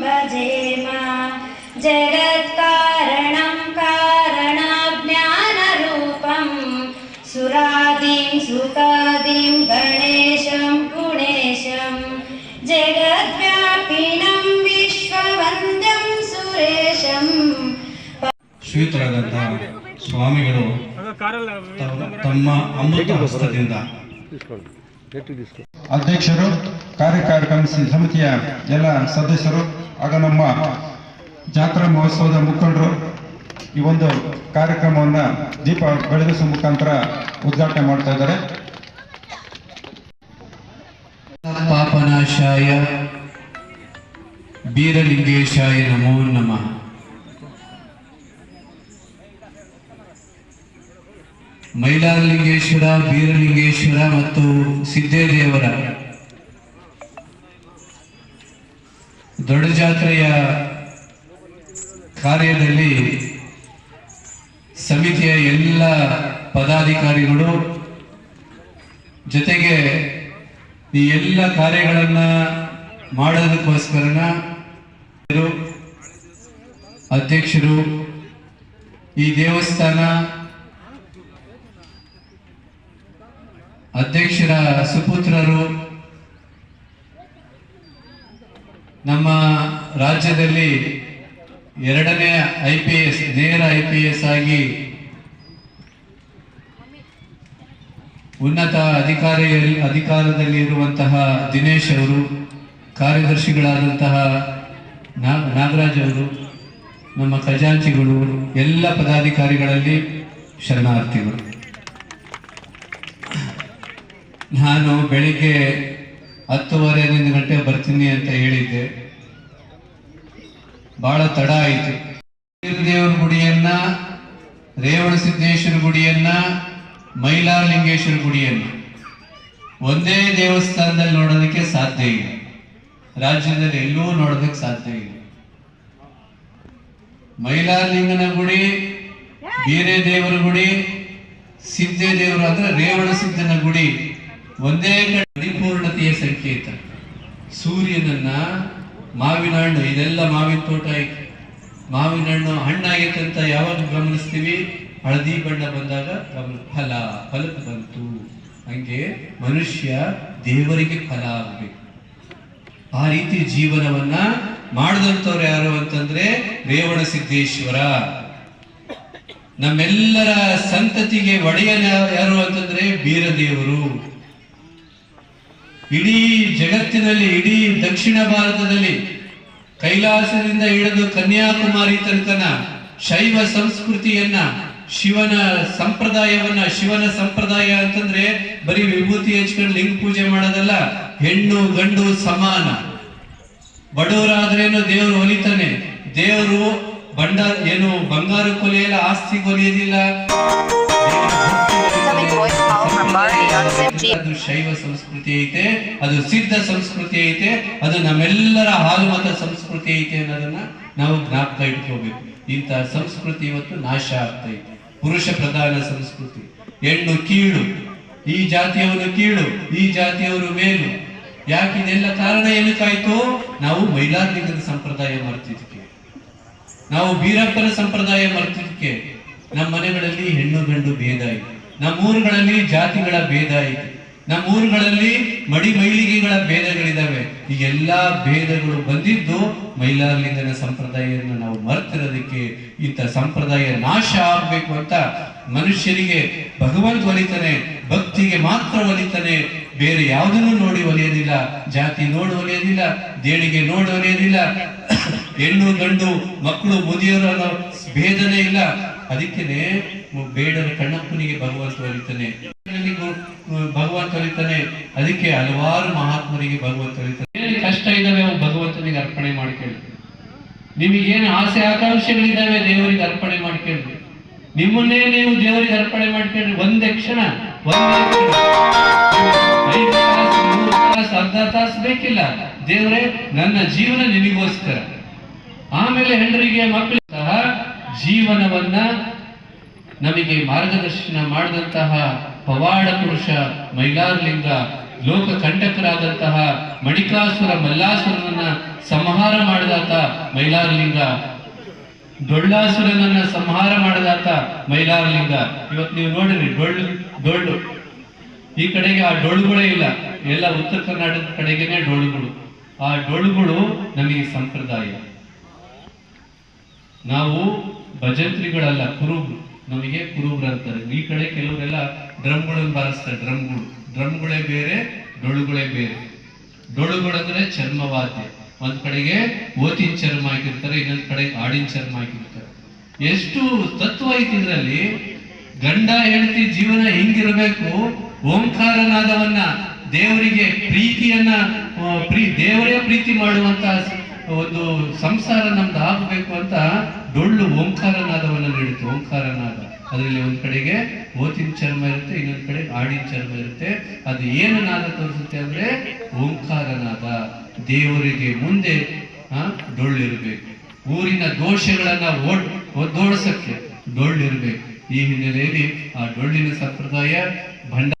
भजेम जगत्कारणं कारणाज्ञानरूपं सुरादिं सुखादिं गणेशं गुणेशं जगद्व्यापिनं विश्ववन्द्यं सुरेशं ಶ್ರೀಯುತರಾದಂತಹ ಸ್ವಾಮಿಗಳು ತಮ್ಮ- ತಮ್ಮ ಅಮೃತ ಹಸ್ತದಿಂದ ಅಧ್ಯಕ್ಷರು ಕಾರ್ಯಕಾರಿಣಿ ಸಮಿತಿಯ ಎಲ್ಲ ಸದಸ್ಯರು ಹಾಗೂ ನಮ್ಮ ಜಾತ್ರಾ ಮಹೋತ್ಸವದ ಮುಖಂಡರು ಈ ಒಂದು ಕಾರ್ಯಕ್ರಮವನ್ನ ದೀಪ ಬೆಳಗಿಸುವ ಮುಖಾಂತರ ಉದ್ಘಾಟನೆ ಮಾಡ್ತಾ ಇದ್ದಾರೆ. ಪಾಪನಾಶಾಯ ಬೀರಲಿಂಗೇಶಾಯ ನಮೋ ನಮಃ. ಮೈಲಾರಲಿಂಗೇಶ್ವರ, ಬೀರಲಿಂಗೇಶ್ವರ ಮತ್ತು ಸಿದ್ದೇದೇವರ ದೊಡ್ಡ ಜಾತ್ರೆಯ ಕಾರ್ಯದಲ್ಲಿ ಸಮಿತಿಯ ಎಲ್ಲ ಪದಾಧಿಕಾರಿಗಳು ಜೊತೆಗೆ ಈ ಎಲ್ಲ ಕಾರ್ಯಗಳನ್ನ ಮಾಡೋದಕ್ಕೋಸ್ಕರನ ಅಧ್ಯಕ್ಷರು ಈ ದೇವಸ್ಥಾನ ಅಧ್ಯಕ್ಷರ ಸುಪುತ್ರರು ನಮ್ಮ ರಾಜ್ಯದಲ್ಲಿ ಎರಡನೇ ಐ ಪಿ ಎಸ್ ನೇರ ಐ ಪಿ ಎಸ್ ಆಗಿ ಉನ್ನತ ಅಧಿಕಾರಿ ಅಧಿಕಾರದಲ್ಲಿ ಇರುವಂತಹ ದಿನೇಶ್ ಅವರು, ಕಾರ್ಯದರ್ಶಿಗಳಾದಂತಹ ನಾಗರಾಜ್ ಅವರು, ನಮ್ಮ ಖಜಾಂಚಿಗಳು, ಎಲ್ಲ ಪದಾಧಿಕಾರಿಗಳಲ್ಲಿ ಶರಣಾರ್ಥಿಗಳು. ನಾನು ಬೆಳಿಗ್ಗೆ ಹತ್ತುವರೆ ಹನ್ನೊಂದು ಗಂಟೆ ಬರ್ತೀನಿ ಅಂತ ಹೇಳಿದ್ದೆ. ಬಹಳ ತಡ ಆಯಿತು. ದೇವರ ಗುಡಿಯನ್ನ, ರೇವಣ ಸಿದ್ದೇಶ್ವರ ಗುಡಿಯನ್ನ, ಮೈಲಾರಲಿಂಗೇಶ್ವರ ಗುಡಿಯನ್ನ ಒಂದೇ ದೇವಸ್ಥಾನದಲ್ಲಿ ನೋಡೋದಕ್ಕೆ ಸಾಧ್ಯ ಇಲ್ಲ. ರಾಜ್ಯದಲ್ಲಿ ಎಲ್ಲೂ ನೋಡೋದಕ್ಕೆ ಸಾಧ್ಯ ಇಲ್ಲ. ಮೈಲಾರಲಿಂಗನ ಗುಡಿ ಬೇರೆ ದೇವರ ಗುಡಿ ಸಿದ್ಧೇ ದೇವರು ಅಂದ್ರೆ ರೇವಣ ಸಿದ್ದನ ಗುಡಿ ಒಂದೇ ಸೂರ್ಯನನ್ನ ಮಾವಿನ ಹಣ್ಣು, ಇದೆಲ್ಲ ಮಾವಿನ ತೋಟ ಐತೆ ಮಾವಿನ ಹಣ್ಣು ಹಣ್ಣಾಗೈತೆ ಯಾವಾಗ ಗಮನಿಸ್ತೀವಿ. ಹಳದಿ ಬಣ್ಣ ಬಂದಾಗ ಗಮನ, ಫಲ ಫಲಕ್ಕೆ ಬಂತು. ಹಂಗೆ ಮನುಷ್ಯ ದೇವರಿಗೆ ಫಲ ಆಗ್ಬೇಕು. ಆ ರೀತಿ ಜೀವನವನ್ನ ಮಾಡಿದಂಥವ್ರು ಯಾರು ಅಂತಂದ್ರೆ ರೇವಣ ಸಿದ್ದೇಶ್ವರ. ನಮ್ಮೆಲ್ಲರ ಸಂತತಿಗೆ ಒಡೆಯನ ಯಾರು ಅಂತಂದ್ರೆ ಬೀರದೇವರು. ಇಡೀ ಜಗತ್ತಿನಲ್ಲಿ, ಇಡೀ ದಕ್ಷಿಣ ಭಾರತದಲ್ಲಿ ಕೈಲಾಸದಿಂದ ಹಿಡಿದು ಕನ್ಯಾಕುಮಾರಿ ತನಕನ ಶೈವ ಸಂಸ್ಕೃತಿಯನ್ನ, ಶಿವನ ಸಂಪ್ರದಾಯವನ್ನ, ಶಿವನ ಸಂಪ್ರದಾಯ ಅಂತಂದ್ರೆ ಬರೀ ವಿಭೂತಿ ಹಚ್ಕೊಂಡು ಲಿಂಗ ಪೂಜೆ ಮಾಡೋದಲ್ಲ, ಹೆಣ್ಣು, ಗಂಡು ಸಮಾನ. ಬಡವರಾದ್ರೇನು ದೇವರು ಒಲಿತಾನೆ ದೇವರು ಬಂಡ, ಏನು ಬಂಗಾರ ಕೊಲೆಯಲ್ಲ ಆಸ್ತಿ ಕೊಲೆಯೋದಿಲ್ಲ. ಅದು ಶೈವ ಸಂಸ್ಕೃತಿ ಐತೆ, ಅದು ಸಿದ್ಧ ಸಂಸ್ಕೃತಿ ಐತೆ, ಅದು ನಮ್ಮೆಲ್ಲರ ಹಾಲುಮತ ಸಂಸ್ಕೃತಿ ಐತೆ ಅನ್ನೋದನ್ನ ನಾವು ಜ್ಞಾಪಕ ಇಟ್ಕೋಬೇಕು. ಇಂತಹ ಸಂಸ್ಕೃತಿ ಇವತ್ತು ನಾಶ ಆಗ್ತೈತೆ ಪುರುಷ ಪ್ರಧಾನ ಸಂಸ್ಕೃತಿ. ಹೆಣ್ಣು ಕೀಳು, ಈ ಜಾತಿಯವನು ಕೀಳು, ಈ ಜಾತಿಯವರು ಮೇಲು. ಯಾಕೆ ಇದೆಲ್ಲ ಕಾರಣ ಏನಕ್ಕಾಯ್ತು? ನಾವು ಮೈಲಾರ್ಲಿಂಗದ ಸಂಪ್ರದಾಯ ಮರ್ತಿದ್ಕೆ ನಾವು ಬೀರಪ್ಪನ ಸಂಪ್ರದಾಯ ಮರ್ತಿದ್ಕೆ ನಮ್ಮ ಮನೆಗಳಲ್ಲಿ ಹೆಣ್ಣು ಗಂಡು ಭೇದ ಇದೆ. ನಮ್ಮ ಊರುಗಳಲ್ಲಿ ಜಾತಿಗಳ ಭೇದ ಇದೆ. ನಮ್ಮೂರುಗಳಲ್ಲಿ ಮಡಿ ಮೈಲಿಗೆಗಳ ಭೇದಗಳಿದ್ದಾವೆ ಈ ಎಲ್ಲಾ ಭೇದಗಳು ಬಂದಿದ್ದು ಮೈಲಾರಲಿಂಗನ ಸಂಪ್ರದಾಯವನ್ನು ನಾವು ಮರ್ತಿರೋದಕ್ಕೆ ಇಂಥ ಸಂಪ್ರದಾಯ ನಾಶ ಆಗ್ಬೇಕು ಅಂತ ಮನುಷ್ಯರಿಗೆ ಭಗವಂತ ಒಲಿತಾನೆ, ಭಕ್ತಿಗೆ ಮಾತ್ರ ಒಲಿತಾನೆ, ಬೇರೆ ಯಾವುದನ್ನು ನೋಡಿ ಒಲಿಯೋದಿಲ್ಲ. ಜಾತಿ ನೋಡಿ ಒಲಿಯೋದಿಲ್ಲ, ದೇಣಿಗೆ ನೋಡಿ ಒಲಿಯೋದಿಲ್ಲ. ಹೆಣ್ಣು ಗಂಡು ಮಕ್ಕಳು ಮುದಿಯೋರು ಭೇದನೆ ಇಲ್ಲ. ಅದಕ್ಕೇನೆ ಬೇಡರ ಕಣ್ಣಪ್ಪನಿಗೆ ಭಗವಂತ ಒಲಿತಾನೆ. ಭಗವಂತ ಒಲಿತಾನೆ. ಅದಕ್ಕೆ ಹಲವಾರು ಮಹಾತ್ಮರಿಗೆ ಭಗವಂತ ಒಲಿತಾನೆ. ಕಷ್ಟ ಇದ್ದಾವೆ ಅವು ಭಗವಂತನಿಗೆ ಅರ್ಪಣೆ ಮಾಡ್ಕೊಳ್ಳಿ ನಿಮಗೇನು ಆಸೆ ಆಕಾಂಕ್ಷೆಗಳಿದ್ದಾವೆ ದೇವರಿಗೆ ಅರ್ಪಣೆ ಮಾಡ್ಕೊಳ್ಳಿ ನಿಮ್ಮನ್ನೇ ನೀವು ದೇವರಿಗೆ ಅರ್ಪಣೆ ಮಾಡ್ಕೊಳ್ಳಿ ಒಂದೇ ಕ್ಷಣ, ಒಂದೇ ಅರ್ಧ ತಾಸು ಬೇಕಿಲ್ಲ. ದೇವರೇ, ನನ್ನ ಜೀವನ ನಿನಗೋಸ್ಕರ ಆಮೇಲೆ ಹೆಂಡರಿಗೆ ಮಕ್ಕಳು ಸಹ ಜೀವನವನ್ನ ನಮಗೆ ಮಾರ್ಗದರ್ಶನ ಮಾಡಿದಂತಹ ಪವಾಡ ಪುರುಷ ಮೈಲಾರ್ಲಿಂಗ ಲೋಕ ಕಂಟಕರಾದಂತಹ ಮಣಿಕಾಸುರ ಮಲ್ಲಾಸುರನನ್ನ ಸಂಹಾರ ಮಾಡಿದಾತ ಮೈಲಾರಲಿಂಗ. ಡೊಳ್ಳಾಸುರನನ್ನ ಸಂಹಾರ ಮಾಡಿದಾತ ಮೈಲಾರಲಿಂಗ. ಇವತ್ತು ನೀವು ನೋಡಿರಿ ಡೊಳ್ಳು ಡೊಳ್ಳು. ಈ ಕಡೆಗೆ ಆ ಡೊಳ್ಳುಗಳೇ ಇಲ್ಲ. ಎಲ್ಲ ಉತ್ತರ ಕರ್ನಾಟಕದ ಕಡೆಗೇನೆ ಡೊಳ್ಳುಗಳು. ಆ ಡೊಳ್ಳುಗಳು ನಮಗೆ ಸಂಪ್ರದಾಯ. ನಾವು ಭಜಂತ್ರಿಗಳಲ್ಲ, ಕುರುಬ್ರು. ನಮಗೆ ಕುರುಬ್ರು ಅಂತಾರೆ. ಈ ಕಡೆ ಕೆಲವರೆಲ್ಲ ಡ್ರಮ್ಗಳನ್ನು ಬಾರಿಸ್ತಾರೆ, ಡ್ರಮ್ಗಳು. ಡ್ರಮ್ಗಳೇ ಬೇರೆ ಡೊಳ್ಳುಗಳೇ ಬೇರೆ. ಡೊಳ್ಳುಗಳಂದ್ರೆ ಚರ್ಮವಾದ್ಯ. ಒಂದ್ ಕಡೆಗೆ ಓತಿನ ಚರ್ಮ ಹಾಕಿರ್ತಾರೆ, ಇನ್ನೊಂದ್ ಕಡೆ ಆಡಿನ ಚರ್ಮ ಹಾಕಿರ್ತಾರೆ. ಎಷ್ಟು ತತ್ವ ಐತಿ ಇದ್ರಲ್ಲಿ, ಗಂಡ ಹೆಂಡತಿ ಜೀವನ ಹೆಂಗಿರಬೇಕು, ಓಂಕಾರನಾದವನ್ನ ದೇವರಿಗೆ ಪ್ರೀತಿಯನ್ನ ಪ್ರೀ, ದೇವರೇ ಪ್ರೀತಿ ಮಾಡುವಂತ ಒಂದು ಸಂಸಾರ ನಮ್ದು ಆಗಬೇಕು ಅಂತ ಡೊಳ್ಳು ಓಂಕಾರನಾದವನ್ನು ನೀಡುತ್ತೆ ಓಂಕಾರನಾದ. ಅದರಲ್ಲಿ ಒಂದ್ ಕಡೆಗೆ ಓತಿನ ಚರ್ಮ ಇರುತ್ತೆ ಇನ್ನೊಂದ್ ಕಡೆ ಆಡಿನ ಚರ್ಮ ಇರುತ್ತೆ. ಅದು ಏನು ನಾದ ತೋರಿಸುತ್ತೆ ಅಂದ್ರೆ ಓಂಕಾರನಾದ. ದೇವರಿಗೆ ಮುಂದೆ ಆ, ಇರಬೇಕು ಊರಿನ ದೋಷಗಳನ್ನ ಓಡ್ ಒದ್ದೋಡ್ಸಕ್ಕೆ ಡೊಳ್ಳಿರಬೇಕು. ಈ ಹಿನ್ನೆಲೆಯಲ್ಲಿ ಆ ಡೊಳ್ಳಿನ ಸಂಪ್ರದಾಯ ಭಂಡ